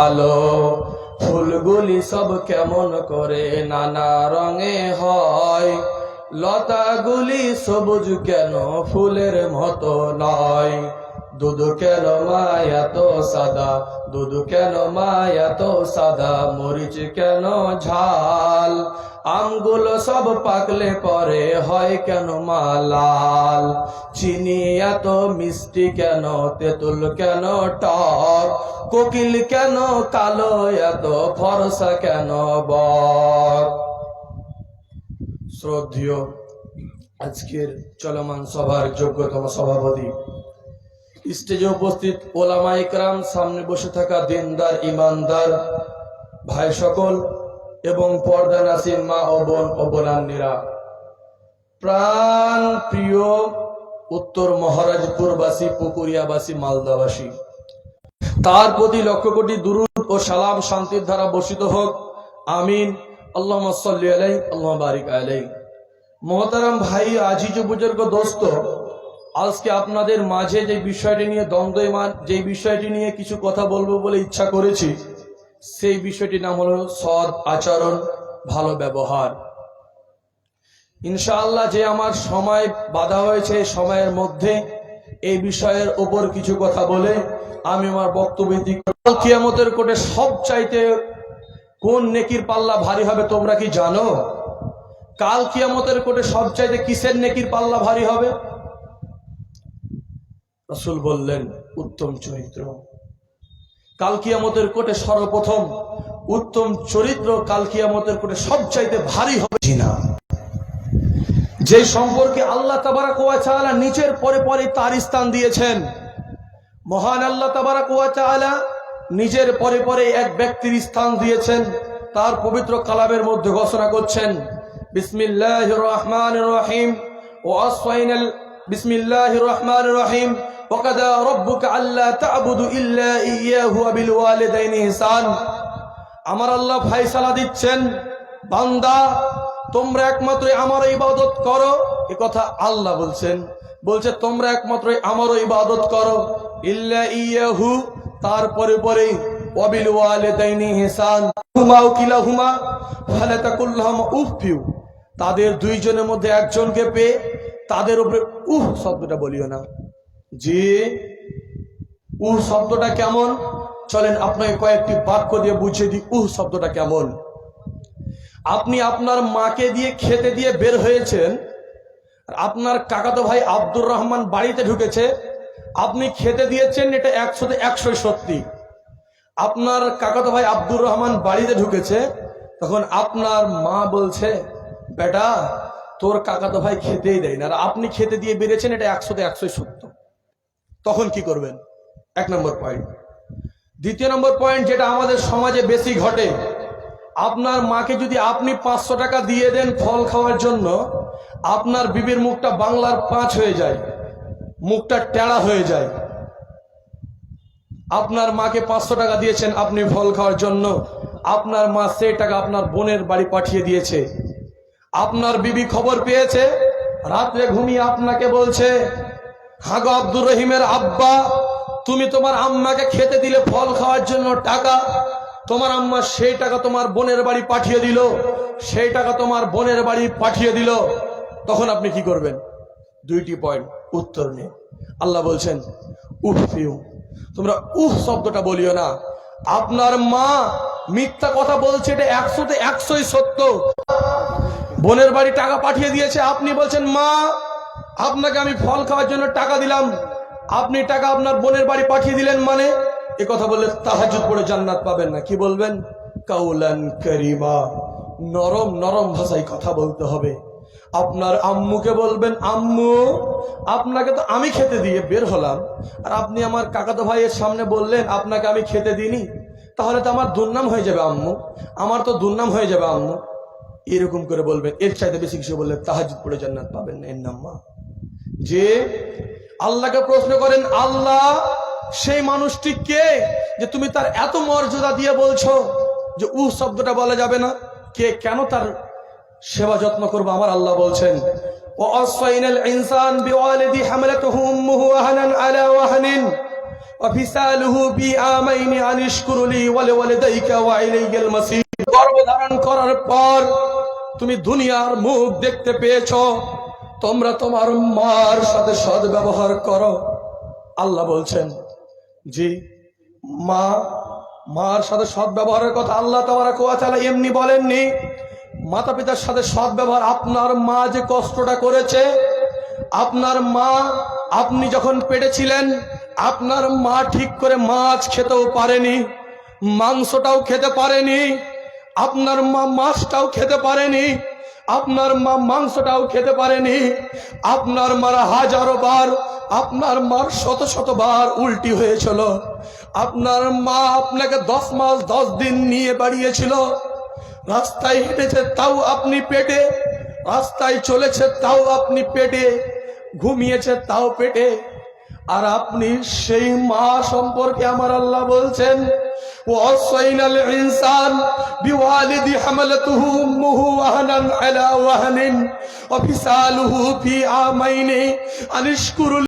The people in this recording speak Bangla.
আলো ফুলগুলি সব কেমন করে নানা রঙে হয়। লতাগুলি সবুজ কেন ফুলের মতো নয়? দুধ কেন মায়া তো সাদা? দুধ কেন মায়া তো সাদা? মরিচ কেন ঝাল? আমগুলো সব পাকলে পরে হয় কেন মালাল চিনি এত মিষ্টি কেন? তেঁতুল কেন টক? কোকিল কেন কালো? এত ফরসা কেন বক? শ্রদ্ধেয় আজকের চলমান সভার যোগ্যতম সভাপতি স্টেজে উপস্থিত ওলামা ইকরাম সামনে বসে থাকা দিনদার, ইমানদার ভাই সকল এবং পর্দা নাসিন মা ও বোন ও বোনান্নিরা প্রাণ প্রিয় উত্তর মহারাজপুরবাসী, পুকুরিয়াবাসী, মালদাবাসী। তার প্রতি লক্ষ কোটি দুরুদ ও সালাম, শান্তির ধারা বর্ষিত হোক। আমিন। আল্লাহ সাল্লি আলাই আল্লাহ বারিক আলাই মহতারাম ভাই, আজিজ বুজুর্গ, দোস্ত আজকে আপনাদের মাঝে যে বিষয়টি নিয়ে দ্বন্দ্বমান যে বিষয়টি নিয়ে কিছু কথা বলব বলে ইচ্ছা করেছি, সেই বিষয়টির নাম হলো সৎ আচরণ, ভালো ব্যবহার। ইনশাআল্লাহ যে আমার সময় বাধা হয়েছে সময়ের মধ্যে এই বিষয়ের ওপর কিছু কথা বলে আমি আমার বক্তব্য কিয়ামতের কোটে সব চাইতে কোন নেকির পাল্লা ভারী হবে তোমরা কি জানো? কাল কিয়ামতের কোটে সব চাইতে কিসের নেকির পাল্লা ভারী হবে? রসুল বললেন, উত্তম চরিত্র। কাল কিয়ামতের কোটে সর্বপ্রথম উত্তম চরিত্র কাল কিয়ামতের কোটে সব চাইতে ভারী হবে না যে সম্পর্কে আল্লাহ তাবারাক ওয়া তাআলা নিচের পরে পরে তার স্থান দিয়েছেন, মহান আল্লাহ তাবারাক ওয়া তাআলা নিজের পরে পরে এক ব্যক্তির স্থান দিয়েছেন, তার পবিত্র কালামের মধ্যে ঘোষণা করছেন, বিসমিল্লাহির রহমানির রহিম। ওয়া আসফাইনাল বিসমিল্লাহির রহমানির রহিম। وقضى ربك ألا تعبدوا إلا إياه وبالوالدين إحسان আমার আল্লাহ ফাইসালা দিচ্ছেন বান্দা তোমরা একমাত্র আমার ইবাদত করো এ কথা আল্লাহ বলছেন বলছে তোমরা একমাত্র আমারও ইবাদত করো ইল্লা ইয়াহু তারপরে পরে ওয়াবিল ওয়ালিদাইনি ইহসান হুমা কিলাহুমা ফালা তাকুল্লাহুম উফিউ তাদের দুইজনের মধ্যে একজনকে পেয়ে তাদের উপরে উহ শব্দটা বলিও না যে উহ শব্দটা কেমন? চলেন আপনাকে কয়েকটি বাক্য দিয়ে বুঝিয়ে দিই, উহ শব্দটা কেমন? আপনি আপনার মাকে দিয়ে খেতে দিয়ে বের হয়েছেন আপনার কাকাতো ভাই আব্দুর রহমান বাড়িতে ঢুকেছে, আপনি খেতে দিয়েছেন এটা একশোতে একশোই সত্যি আপনার কাকাতো ভাই আব্দুর রহমান বাড়িতে ঢুকেছে, তখন আপনার মা বলছে, বেটা, তোর কাকাতো ভাই খেতেই দেয় না, আর আপনি খেতে দিয়ে বেরিয়েছেন এটা একশোতে একশোই সত্য তখন কি করবেন? এক নম্বর পয়েন্ট দ্বিতীয় নম্বর পয়েন্ট যেটা আমাদের সমাজে বেশি ঘটে, আপনার মাকে যদি আপনি পাঁচশো টাকা দিয়ে দেন ফল খাওয়ার জন্য, আপনার বিবির মুখটা বাংলার পাঁচ হয়ে যায়, মুখটা টেড়া হয়ে যায়। আপনার মাকে পাঁচশো টাকা দিয়েছেন আপনি ফল খাওয়ার জন্য, আপনার মা সেই টাকা আপনার বোনের বাড়ি পাঠিয়ে দিয়েছে। আপনার বিবি খবর পেয়েছে, রাত্রে ঘুমিয়ে আপনাকে বলছে হাগো আব্দুর রহিমের আব্বা, তুমি তোমার আম্মাকে খেতে দিলে ফল খাওয়ার জন্য টাকা। তোমার আম্মা সেই টাকা তোমার বোনের বাড়ি পাঠিয়ে দিল, সেই টাকা তোমার বোনের বাড়ি পাঠিয়ে দিল। তখন আপনি কি করবেন? দুইটি পয়েন্ট, উত্তর নেই আল্লাহ বলছেন, উফ ফিউ, তোমরা উফ শব্দটা বলিও না। আপনার মা মিথ্যা কথা বলছে, এটা একশোতে একশোই সত্য। বোনের বাড়ি টাকা পাঠিয়ে দিয়েছে, আপনি বলছেন, মা আপনাকে আমি ফল খাওয়ার জন্য টাকা দিলাম। আপনি টাকা আপনার বোনের বাড়ি পাঠিয়ে দিলেন মানে? এ কথা বললে তাহাজুদ পড়ে জান্নাত পাবেন না। কি বলবেন? কাউলান করিমা। নরম নরম ভাষায় কথা বলতে হবে। আপনার আম্মুকে বলবেন, আম্মু, আপনাকে তো আমি খেতে দিয়ে বের হলাম। আর আপনি আমার কাকাতো ভাইয়ের সামনে বললেন, আপনাকে আমি খেতে দিইনি। তাহলে তো আমার দুর্নাম হয়ে যাবে, আম্মু। আমার তো দুর্নাম হয়ে যাবে, আম্মু। এরকম করে বলবেন। এর চাইতে বেশি কিছু বললে তাহাজুদ পড়ে জান্নাত পাবেন না। এর নাম মা। যে আল্লাহকে প্রশ্ন করেন আল্লাহ সেই মানুষটি কে যে তুমি তার এত মর্যাদা দিয়ে বলছো যে উ শব্দটা বলা যাবে না কে কেন তার সেবা যত্ন করবো আমার আল্লাহ বলছেন وأصفينا الإنسان بوالدي حملته أمه وهنا على وهن وفصاله في عامين أن اشكر لي ولوالديك وإلي المصير গর্ভধারণ করার পর তুমি দুনিয়ার মুখ দেখতে পেয়েছো তোমরা তোমার মার সাথে সদ ব্যবহার করো। আল্লাহ বলছেন, জি, মা, মার সাথে সৎ ব্যবহারের কথা আল্লাহ তাবারাক ওয়া তাআলা এমনি বলেননি। মাতা পিতার সাথে সৎ ব্যবহার আপনার মা যে কষ্টটা করেছে, আপনার মা, আপনি যখন পেটে ছিলেন, আপনার মা ঠিক করে মাছ খেতেও পারেনি, মাংসটাও খেতে পারেনি, আপনার মা মাছটাও খেতে পারেনি আপনার মা মাংসটাও খেতে পারেনি। আপনার মারা হাজারো বার, আপনার মার শত শত বার উল্টি হয়েছিল। আপনার মা আপনাকে দশ মাস, দশ দিন নিয়ে বাড়িয়েছিল। রাস্তায় হেঁটেছে, তাও আপনি পেটে। রাস্তায় চলেছে, তাও আপনি পেটে। ঘুমিয়েছে, তাও পেটে। আর আপনি সেই মা সম্পর্কে আমার আল্লাহ বলছেন ووصينا الإنسان بوالد حملته أمه وهنا على وهن وفصاله في عامين أن اشكر